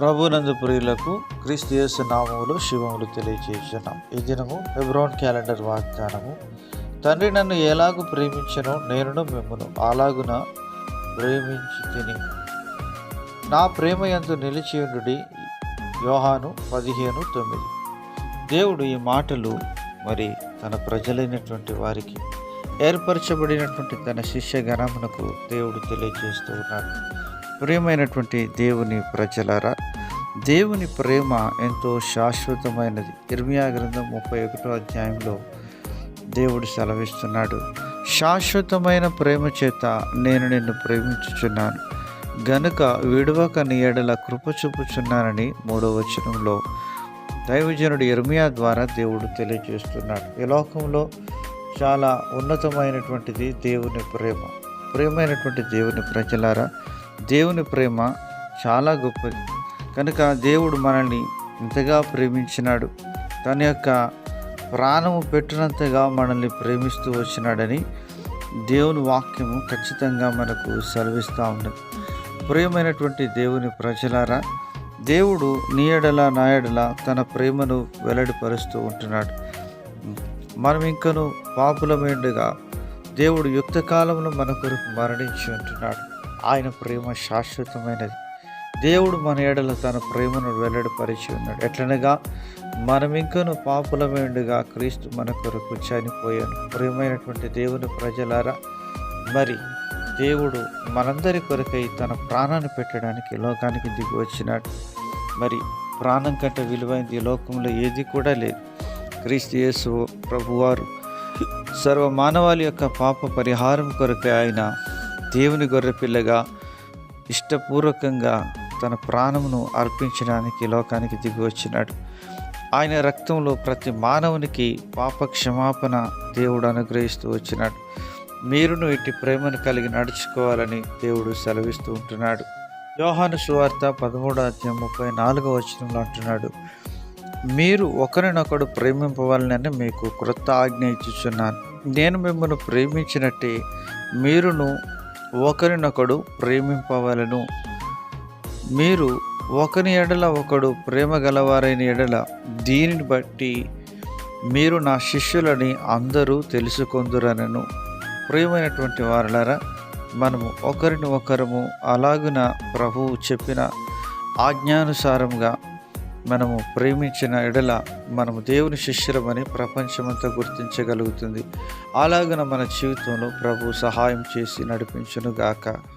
ప్రభునందు ప్రియులకు క్రీస్తు యేసు నామములు శివములు తెలియజేస్తున్నాం ఈ దినము ఫిబ్రవరి క్యాలెండర్ వాగ్దానము. తండ్రి నన్ను ఎలాగూ ప్రేమించను నేనును మిమ్మను అలాగున ప్రేమించి తిని నా ప్రేమ ఎందు నిలిచియుండుడి యోహాను పదిహేను తొమ్మిది. దేవుడు ఈ మాటలు మరి తన ప్రజలైనటువంటి వారికి ఏర్పరచబడినటువంటి తన శిష్య గణమునకు దేవుడు తెలియజేస్తూ ఉన్నాడు. ప్రియమైనటువంటి దేవుని ప్రజలారా దేవుని ప్రేమ ఎంతో శాశ్వతమైనది. ఇర్మియా గ్రంథం ముప్పై ఒకటో అధ్యాయంలో దేవుడు సెలవిస్తున్నాడు శాశ్వతమైన ప్రేమ చేత నేను నిన్ను ప్రేమించుచున్నాను. గనుక విడవక నీ ఎడల కృప చూపుచున్నానని మూడో వచనంలో దైవజనుడు ఇర్మియా ద్వారా దేవుడు తెలియజేస్తున్నాడు. ఈ లోకంలో చాలా ఉన్నతమైనటువంటిది దేవుని ప్రేమ. ప్రేమైనటువంటి దేవుని ప్రజలారా దేవుని ప్రేమ చాలా గొప్పది. కనుక దేవుడు మనల్ని ఇంతగా ప్రేమించినాడు తన యొక్క ప్రాణము పెట్టినంతగా మనల్ని ప్రేమిస్తూ వచ్చినాడని దేవుని వాక్యము ఖచ్చితంగా మనకు సెలవిస్తూ ఉన్నది. ప్రియమైనటువంటి దేవుని ప్రజలారా దేవుడు నీయడల నాయడల తన ప్రేమను వెల్లడిపరుస్తూ ఉంటున్నాడు. మనం ఇంకను పాపులమేండుగా దేవుడు యుక్త కాలంలో మన కొరకు మరణించి ఉంటున్నాడు. ఆయన ప్రేమ శాశ్వతమైనది. దేవుడు మన ఎడల తన ప్రేమను వెల్లడిపరిచి ఉన్నాడు. ఎట్లనగా మనమింకను పాపులమేండుగా క్రీస్తు మన కొరకు చనిపోయాను. ప్రేమైనటువంటి దేవుని ప్రజలారా మరి దేవుడు మనందరి కొరకై తన ప్రాణాన్ని పెట్టడానికి లోకానికి దిగి వచ్చినాడు. మరి ప్రాణం కంటే విలువైంది లోకంలో ఏది కూడా లేదు. క్రీస్తు యేసు ప్రభువారు సర్వ మానవాళి యొక్క పాప పరిహారం కొరకే ఆయన దేవుని గొర్రెపిల్లగా ఇష్టపూర్వకంగా తన ప్రాణమును అర్పించడానికి లోకానికి దిగి వచ్చినాడు. ఆయన రక్తంలో ప్రతి మానవునికి పాప క్షమాపణ దేవుడు అనుగ్రహిస్తూ వచ్చినాడు. మీరును ఇట్టి ప్రేమను కలిగి నడుచుకోవాలని దేవుడు సెలవిస్తూ ఉంటున్నాడు. యోహాను సువార్త పదమూడో అధ్యాయం ముప్పై నాలుగో వచనంలో అంటున్నాడు మీరు ఒకరినొకడు ప్రేమింపవాలని మీకు క్రొత్త ఆజ్ఞ ఇచ్చుచున్నాను. నేను మిమ్మల్ని ప్రేమించినట్టే మీరును ఒకరినొకడు ప్రేమింపవలను. మీరు ఒకని ఎడల ఒకడు ప్రేమ గలవారైన ఎడల దీనిని బట్టి మీరు నా శిష్యులని అందరూ తెలుసుకొందురనను. ప్రియమైనటువంటి వారలారా మనము ఒకరిని ఒకరము అలాగున ప్రభువు చెప్పిన ఆజ్ఞానుసారంగా మనము ప్రేమించిన ఎడల మనము దేవుని శిష్యులమని ప్రపంచమంతా గుర్తించగలుగుతుంది. అలాగన మన జీవితంలో ప్రభు సహాయం చేసి నడిపించునుగాక. గాక